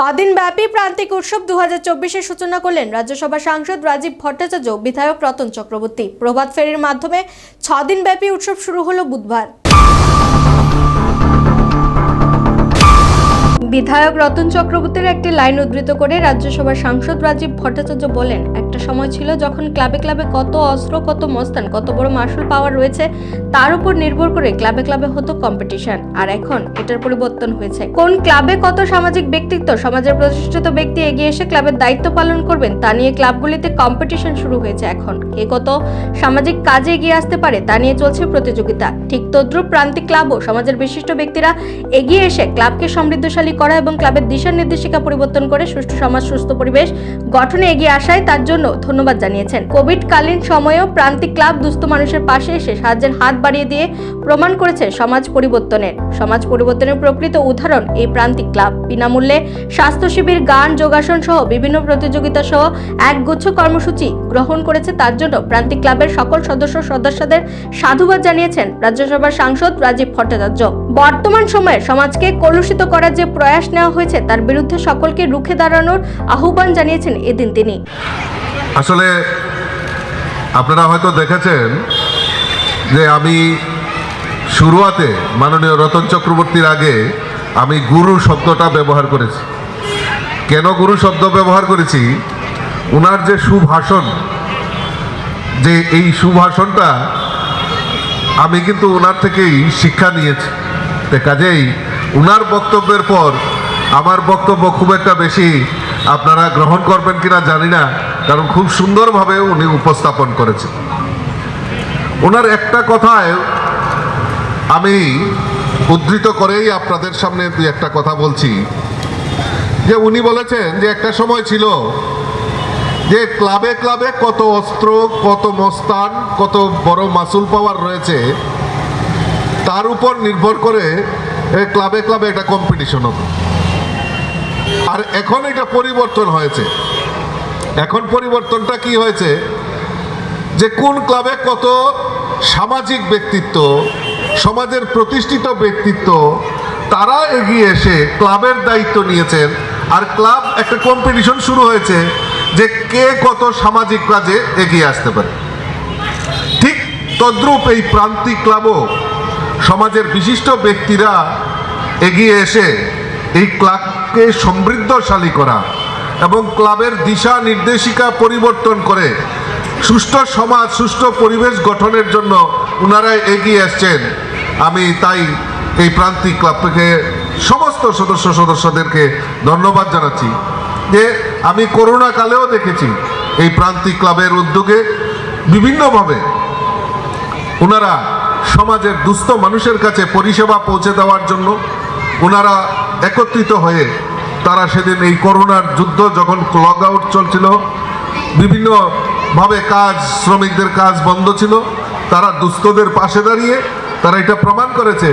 ছদিন ব্যাপী প্রান্তিক উৎসব দু হাজার সূচনা করলেন রাজ্যসভা সাংসদ রাজীব ভট্টাচার্য, বিধায়ক রতন চক্রবর্তী। প্রভাত ফেরির মাধ্যমে ছদিন ব্যাপী উৎসব শুরু হলো বুধবার। বিধায়ক রতন চক্রবর্তীর একটি লাইন উদ্ধৃত করে রাজ্যসভার সাংসদ রাজীব ভট্টাচার্য বলেন, একটা সময় ছিল যখন ক্লাবে ক্লাবে কত অস্ত্র, কত মস্তান, কত বড় মার্শাল পাওয়ার রয়েছে, তার উপর নির্ভর করে ক্লাবে ক্লাবে হতো কম্পিটিশন আর এখন এটার পরিবর্তন হয়েছে। কোন ক্লাবে কত সামাজিক ব্যক্তিত্ব, সমাজের প্রতিষ্ঠিত ব্যক্তি এগিয়ে এসে ক্লাবের দায়িত্ব পালন করবেন, তা নিয়ে ক্লাবগুলিতে কম্পিটিশন শুরু হয়েছে এখন। কে কত সামাজিক কাজে এগিয়ে আসতে পারে, তা নিয়ে চলছে প্রতিযোগিতা। ঠিক তদ্রুপ প্রান্তিক ক্লাবও সমাজের বিশিষ্ট ব্যক্তিরা এগিয়ে এসে ক্লাবকে সমৃদ্ধশালী করা এবং ক্লাবের দিশা নির্দেশিকা পরিবর্তন করে সুষ্ঠু সমাজ, সুস্থ পরিবেশ গঠনে এগিয়ে আসায় তার জন্য ধন্যবাদ জানিয়েছেন। কোভিড কালীন সময়েও প্রান্তিক ক্লাব দুস্থ মানুষের পাশে এসে সাহায্যের হাত বাড়িয়ে দিয়ে প্রমাণ করেছে সমাজ পরিবর্তনের। সমাজ পরিবর্তনের প্রকৃত উদাহরণ এই প্রান্তিক ক্লাব। বিনামূল্যে স্বাস্থ্য শিবির, গান, যোগাসন সহ বিভিন্ন প্রতিযোগিতা সহ একগুচ্ছ কর্মসূচি গ্রহণ করেছে তার জন্য প্রান্তিক ক্লাবের সকল সদস্য সদস্যদের সাধুবাদ জানিয়েছেন রাজ্যসভার সাংসদ রাজীব ভট্টাচার্য। বর্তমান সময়ে সমাজকে কলুষিত করার যে প্রয়াস নেওয়া হয়েছে, তার বিরুদ্ধে সকলকে রুখে দাঁড়ানোর আহ্বান জানিয়েছেন এদিন তিনি। আসলে আপনারা হয়তো দেখেছেন যে আমি শুরুয়াতে মাননীয় রতন চক্রবর্তীর আগে আমি গুরু শব্দটা ব্যবহার করেছি। কেন গুরু শব্দ ব্যবহার করেছি? ওনার যে সুভাষণ, যে এই সুভাষণটা আমি কিন্তু ওনার থেকেই শিক্ষা নিয়েছি। তো কাজেই ওনার বক্তব্যের পর আমার বক্তব্য খুব একটা বেশি আপনারা গ্রহণ করবেন কিনা জানি না, কারণ খুব সুন্দরভাবে উনি উপস্থাপন করেছেন। ওনার একটা কথায় আমি উদ্ধৃত করেই আপনাদের সামনে দুই একটা কথা বলছি। যে উনি বলেছেন যে একটা সময় ছিল যে ক্লাবে ক্লাবে কত অস্ত্র, কত মস্তান, কত বড় মাসুল পাওয়ার রয়েছে তার উপর নির্ভর করে ক্লাবে ক্লাবে একটা কম্পিটিশন হতো আর এখন এটা পরিবর্তন হয়েছে। এখন পরিবর্তনটা কি হয়েছে? যে কোন ক্লাবে কত সামাজিক ব্যক্তিত্ব, সমাজের প্রতিষ্ঠিত ব্যক্তিত্ব, তারা এগিয়ে এসে ক্লাবের দায়িত্ব নিয়েছেন। আর ক্লাব একটা কম্পিটিশন শুরু হয়েছে যে কে কত সামাজিক কাজে এগিয়ে আসতে পারে। ঠিক তদ্রূপ এই প্রান্তিক ক্লাবও সমাজের বিশিষ্ট ব্যক্তিরা এগিয়ে এসে এই ক্লাবকে সমৃদ্ধশালী করা এবং ক্লাবের দিশা নির্দেশিকা পরিবর্তন করে সুষ্ঠু সমাজ, সুষ্ঠু পরিবেশ গঠনের জন্য ওনারা এগিয়ে আসছেন আমি তাই এই প্রান্তিক ক্লাব থেকে সমস্ত সদস্য সদস্যদেরকে ধন্যবাদ জানাচ্ছি যে আমি করোনা কালেও দেখেছি এই প্রান্তিক ক্লাবের উদ্যোগে বিভিন্নভাবে ওনারা সমাজের দুস্থ মানুষের কাছে পরিষেবা পৌঁছে দেওয়ার জন্য ওনারা একত্রিত হয়ে তারা সেদিন এই করোনার যুদ্ধ যখন লক আউট চলছিল, বিভিন্নভাবে কাজ, শ্রমিকদের কাজ বন্ধ ছিল, তারা দুস্থদের পাশে দাঁড়িয়ে তারা এটা প্রমাণ করেছে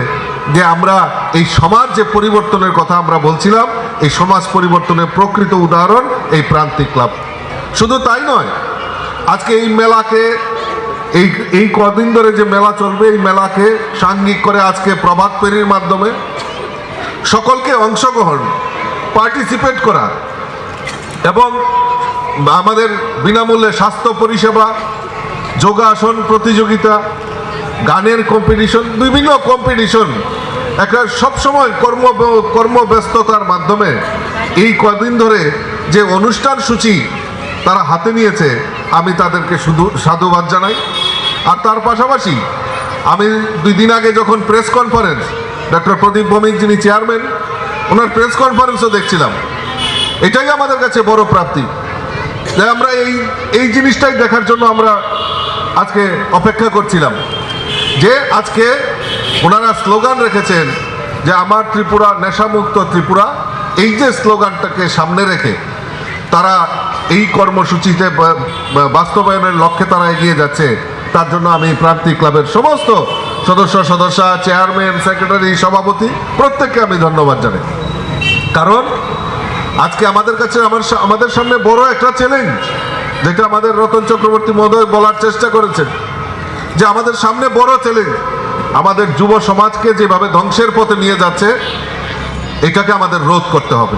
যে আমরা এই সমাজ যে পরিবর্তনের কথা আমরা বলছিলাম, এই সমাজ পরিবর্তনের প্রকৃত উদাহরণ এই প্রান্তিক ক্লাব। শুধু তাই নয়, আজকে এই মেলাকে এই এই কদিন ধরে যে মেলা চলবে, এই মেলাকে সাঙ্গিক করে আজকে প্রভাত পেরির মাধ্যমে সকলকে অংশগ্রহণ পার্টিসিপেট করা এবং আমাদের বিনামূল্যে স্বাস্থ্য পরিষেবা, যোগাসন প্রতিযোগিতা, গানের কম্পিটিশন বিভিন্ন কম্পিটিশন একটা সবসময় কর্ম, কর্মব্যস্ততার মাধ্যমে এই কদিন ধরে যে অনুষ্ঠান সূচি তারা হাতে নিয়েছে, আমি তাদেরকে শুধু সাধুবাদ জানাই। আর তার পাশাপাশি আমি দুই দিন আগে যখন press conference doctor Pradip Bhowmik যিনি চেয়ারম্যান ওনার প্রেস কনফারেন্সও দেখছিলাম। এটাই আমাদের কাছে বড় প্রাপ্তি। যে আমরা এই এই জিনিসটাই দেখার জন্য আমরা আজকে অপেক্ষা করছিলাম। যে আজকে ওনারা স্লোগান রেখেছেন যে আমার ত্রিপুরা নেশামুক্ত ত্রিপুরা, এই যে স্লোগানটাকে সামনে রেখে তারা এই কর্মসূচিতে বাস্তবায়নের লক্ষ্যে তারা এগিয়ে যাচ্ছে তার জন্য আমি প্রান্তিক ক্লাবের সমস্ত সদস্য সদস্য, চেয়ারম্যান, সেক্রেটারি, সভাপতি, প্রত্যেককে আমি ধন্যবাদ জানাই। কারণ আজকে আমাদের কাছে আমার আমাদের সামনে বড় একটা চ্যালেঞ্জ যেটা আমাদের রতন চক্রবর্তী মহোদয় বলার চেষ্টা করেছেন, যে আমাদের সামনে বড় চ্যালেঞ্জ আমাদের যুব সমাজকে যেভাবে ধ্বংসের পথে নিয়ে যাচ্ছে, এটাকে আমাদের রোধ করতে হবে।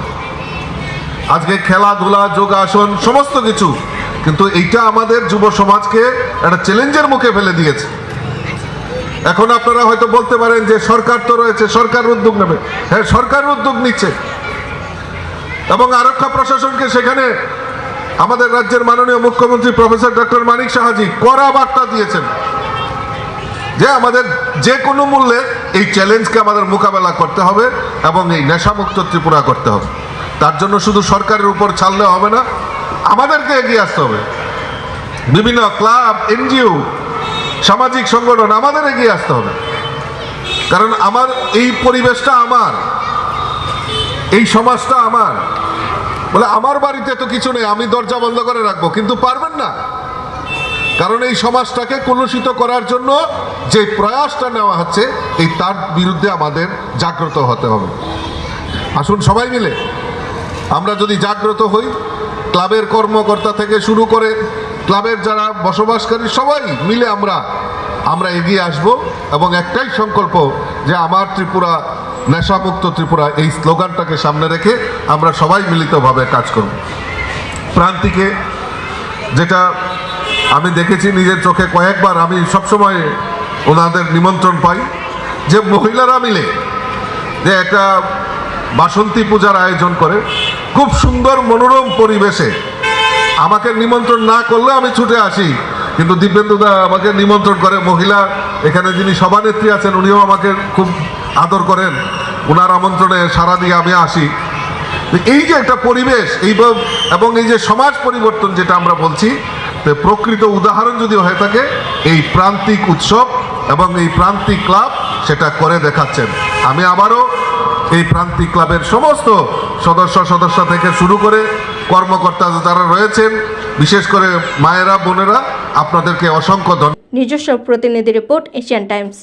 আজকে খেলাধুলা, যোগাসন, সমস্ত কিছু কিন্তু এইটা আমাদের যুব সমাজকে একটা চ্যালেঞ্জের মুখে ফেলে দিয়েছে। এখন আপনারা হয়তো বলতে পারেন যে সরকার তো রয়েছে, সরকার উদ্যোগ নেবে। হ্যাঁ সরকার উদ্যোগ নিচ্ছে। এবং আরক্ষা প্রশাসনকে সেখানে আমাদের রাজ্যের মাননীয় মুখ্যমন্ত্রী প্রফেসর ডক্টর মানিক সাহাজি কড়া বার্তা দিয়েছেন যে আমাদের যে কোনো মূল্যে এই চ্যালেঞ্জকে আমাদের মোকাবেলা করতে হবে এবং এই নেশামুক্ত ত্রিপুরা করতে হবে। তার জন্য শুধু সরকারের উপর ছাড়লে হবে না আমাদেরকে এগিয়ে আসতে হবে। বিভিন্ন ক্লাব, এনজিও, সামাজিক সংগঠন, আমাদের এগিয়ে আসতে হবে। কারণ আমার, এই পরিবেশটা আমার, এই সমাজটা আমার। বলে, আমার বাড়িতে তো কিছু নেই, আমি দরজা বন্ধ করে রাখব, কিন্তু পারবেন না। কারণ এই সমাজটাকে কলুষিত করার জন্য যে প্রয়াসটা নেওয়া হচ্ছে, এই তার বিরুদ্ধে আমাদের জাগ্রত হতে হবে। আসুন সবাই মিলে, আমরা যদি জাগ্রত হই ক্লাবের কর্মকর্তা থেকে শুরু করে ক্লাবের যারা বসবাসকারী সবাই মিলে আমরা আমরা এগিয়ে আসব এবং একটাই সংকল্প যে আমার ত্রিপুরা, নেশামুক্ত ত্রিপুরা এই স্লোগানটাকে সামনে রেখে আমরা সবাই মিলিতভাবে কাজ করব। প্রান্তিকে যেটা আমি দেখেছি নিজের চোখে কয়েকবার, আমি সবসময় ওনাদের নিমন্ত্রণ পাই যে মহিলারা মিলে যে একটা বাসন্তী পূজার আয়োজন করে। খুব সুন্দর মনোরম পরিবেশে। আমাকে নিমন্ত্রণ না করলে আমি ছুটে আসি। কিন্তু দিব্যেন্দুদা আমাকে নিমন্ত্রণ করে, মহিলা, এখানে যিনি সভানেত্রী আছেন, উনিও আমাকে খুব আদর করেন। ওনার আমন্ত্রণে সারা দিয়ে আমি আসি। এই যে একটা পরিবেশ, এই এবং এই যে সমাজ পরিবর্তন যেটা আমরা বলছি, তো প্রকৃত উদাহরণ যদি হয়ে থাকে, এই প্রান্তিক উৎসব এবং এই প্রান্তিক ক্লাব সেটা করে দেখাচ্ছেন। আমি আবারও এই প্রান্তিক ক্লাবের সমস্ত সদস্য সদস্য থেকে শুরু করে কর্মকর্তা যারা রয়েছেন, বিশেষ করে মায়েরা, বোনেরা, আপনাদেরকে অসংখ্য ধন্যবাদ নিজস্ব প্রতিনিধি রিপোর্ট, এশিয়ান টাইমস।